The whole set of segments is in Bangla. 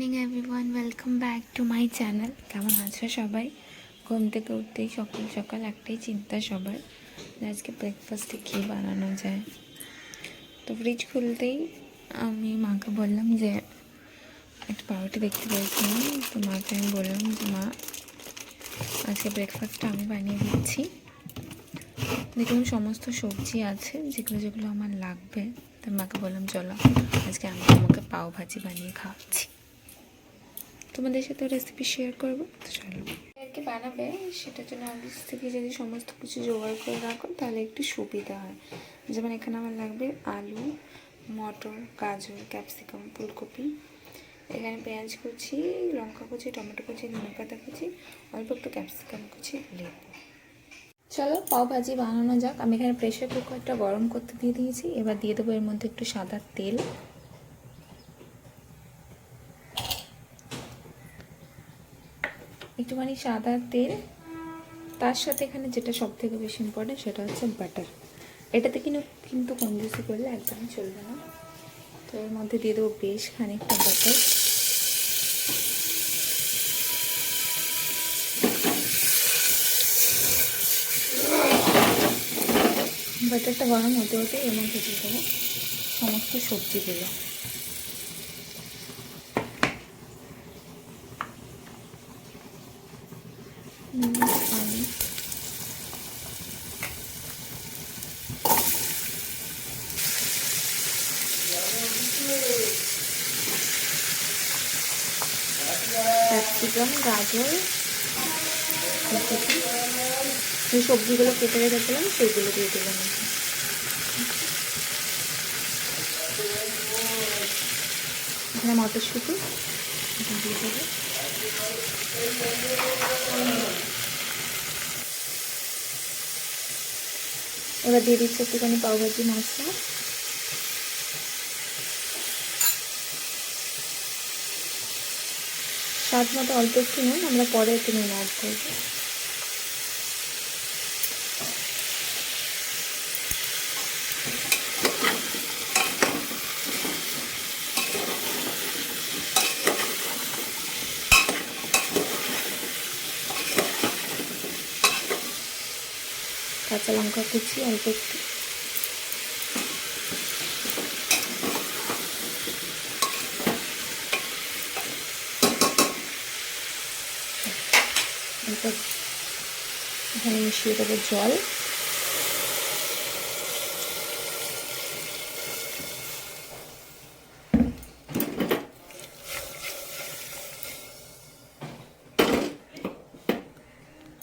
Morning everyone welcome back to my channel কেমন আছো সবাই? ঘুম থেকে উঠতেই সকাল সকাল একটাই চিন্তা সবার আজকে ব্রেকফাস্টে কী বানানো যায়। তো ফ্রিজ খুলতেই আমি মাকে বললাম যে, একটা পাউরুটি দেখতে পেয়েছিলাম তো মাকে আমি বললাম যে, মা, আজকে ব্রেকফাস্টটা আমি বানিয়ে দিচ্ছি। দেখলাম সমস্ত সবজি আছে, যেগুলো যেগুলো আমার লাগবে। তো মাকে বললাম, চলো, আজকে আমি তোমাকে পাও ভাজি বানিয়ে খাওয়াচ্ছি। তোমাদের সাথে রেসিপি শেয়ার করব। তো চলো। আর কি বানাবে সেটার জন্য আগে থেকে যদি সমস্ত কিছু জোগাড় করে রাখো তাহলে একটু সুবিধা হয়। যেমন এখানে আমার লাগবে আলু মটর গাজর ক্যাপসিকাম ফুলকপি। এখানে পেঁয়াজ কুচি লঙ্কা কুচি টমেটো কুচি ধনে পাতা কুচি অল্প একটু ক্যাপসিকাম কুচি লেবু। চলো পাও ভাজি বানানো যাক। আমি এখানে প্রেশার কুকারটা গরম করতে দিয়ে দিয়েছি। এবার দিয়ে দেবো এর মধ্যে একটু সাদা তেল। একটুখানি সাদা তেল, তার সাথে এখানে যেটা সব থেকে বেশি ইম্পর্টেন্ট সেটা হচ্ছে বাটার এটাতে কিন্তু কিন্তু কম বেশি করলে একদমই চলবে না। তো এর মধ্যে দিয়ে দেবো বেশ খানিকটা বাটার বাটারটা গরম হতে হতে এর মধ্যে দিয়ে দেবো সমস্ত সবজিগুলো আমি ক্যাপসিকাম গাজর যে সবজিগুলো কেটে রেখেছিলাম সেইগুলো দিয়ে দিলাম এখানে মটরশুঁটি দিয়ে দেবো। এবার দিয়ে দিচ্ছি একটুখানি পাউভাজি মশলা। স্বাদ মতো অল্প একটু নুন, আমরা পরে একটু নুন অ্যাড করব। কাঁচা লঙ্কা কুচি অল্প একটু। এখানে মিশিয়ে দেবো জল।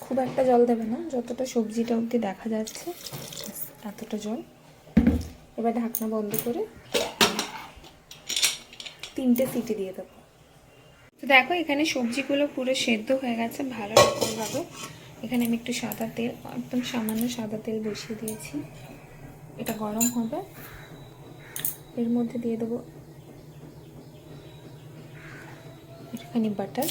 খুব একটা জল দেবে না, যতটা সবজিটা অবধি দেখা যাচ্ছে এতটা জল। এবার ঢাকনা বন্ধ করে তিনটে সিটি দিয়ে দেবো। তো দেখো, এখানে সবজিগুলো পুরো সেদ্ধ হয়ে গেছে, ভালো রকমভাবে এখানে আমি একটু সাদা তেল, একদম সামান্য সাদা তেল বসিয়ে দিয়েছি। এটা গরম হবে। এর মধ্যে দিয়ে দেবো একটুখানি বাটার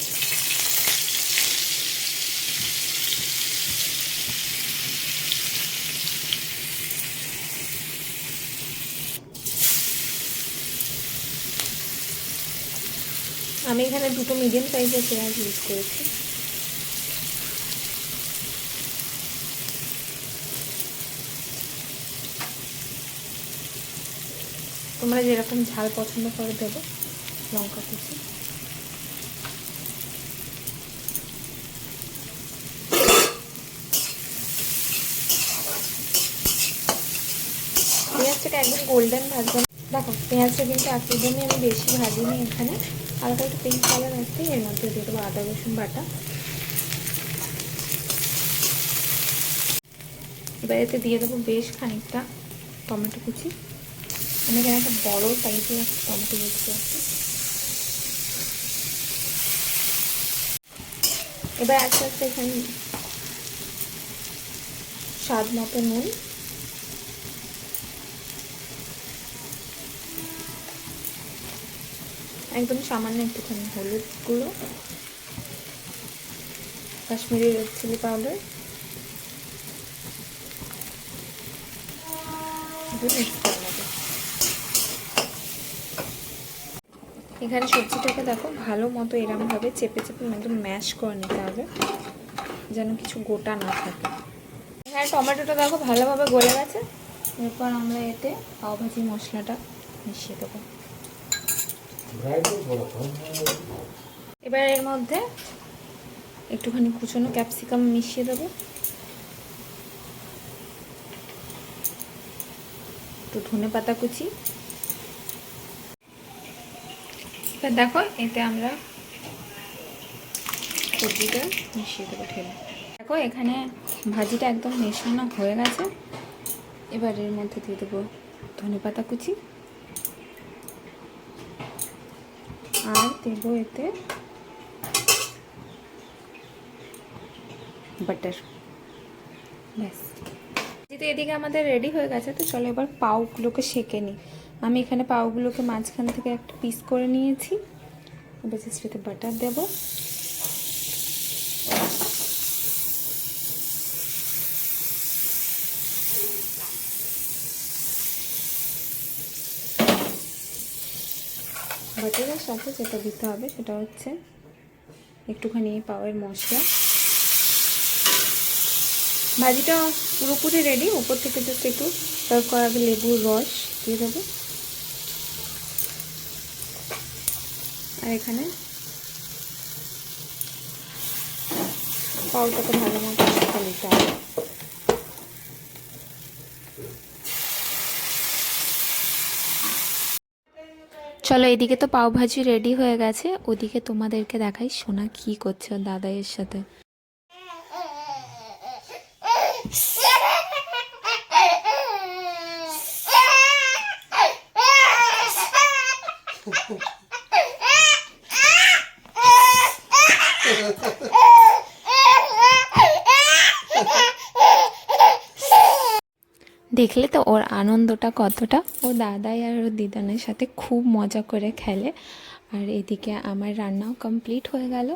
আমি এখানে দুটো মিডিয়াম সাইজের পেঁয়াজ ইউজ করেছি। তোমরা যেরকম ঝাল পছন্দ করে দেবো, লঙ্কা কুচি। পেঁয়াজটাকে একদম গোল্ডেন ভাজবো দেখো, পেঁয়াজটা কিন্তু একদমই আমি বেশি ভাজিনি এখানে। হালকা একটু পিঙ্ক কালার আসছে এর মধ্যে দিয়ে দেবো আদা, রসুন বাটা। এবার এতে দিয়ে দেবো বেশ খানিকটা টমেটো কুচি। আমি এখানে একটা বড় সাইজের একটা টমেটো কুচি আছে। এবার আস্তে আস্তে এখানে স্বাদ মতো নুন একদম সামান্য একটুখানি হলুদ গুঁড়ো, কাশ্মীরি রেড চিলি পাউডার এখানে সবজিটাকে দেখো ভালো মতো এরমভাবে চেপে চেপে একদম ম্যাশ করে নিতে হবে, যেন কিছু গোটা না থাকে। এখানে টমেটোটা দেখো ভালোভাবে গলে গেছে, এরপর আমরা এতে পাওভাজি মশলাটা মিশিয়ে দেবো। এবার এর মধ্যে একটুখানি কুচনো ক্যাপসিকাম মিশিয়ে দেবো। একটু ধনে পাতা কুচি। এবার দেখো, এতে আমরা সবজিটা মিশিয়ে দেবো ঠেলে দেখো, এখানে ভাজিটা একদম মেশানো হয়ে গেছে। এবার এর মধ্যে দিয়ে দেবো ধনে পাতা কুচি। আর দেব এতে বাটার ব্যাস। যেহেতু এদিকে আমাদের রেডি হয়ে গেছে, তো চলো এবার পাউগুলোকে সেঁকে নিই। আমি এখানে পাউগুলোকে মাঝখান থেকে একটা পিস করে নিয়েছি। এবার জাস্ট এতে বাটার দেবো। বাটারের সাথে যেটা দিতে হবে সেটা হচ্ছে একটুখানি পাওয়ের মশলা। ভাজিটা পুরোপুরি রেডি উপর থেকে জাস্ট একটু সার্ভ করার আগে লেবুর রস দিয়ে দেবো। আর এখানে পাউটাকে ভালো মতো নিতে হবে। চলো এদিকে তো পাওভাজি রেডি হয়ে গেছে। ওদিকে তোমাদেরকে দেখাই সোনা কি করছে দাদাইয়ের সাথে। দেখলে তো ওর আনন্দটা কতটা। ও দাদাই আর ওর দিদানের সাথে খুব মজা করে খেলে। আর এদিকে আমার রান্নাও কমপ্লিট হয়ে গেল।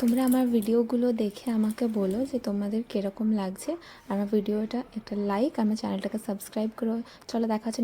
তোমরা আমার ভিডিওগুলো দেখে আমাকে বলো যে তোমাদের কীরকম লাগছে। আমার ভিডিওটা একটা লাইক আমার চ্যানেলটাকে সাবস্ক্রাইব করো। চলো দেখা হচ্ছে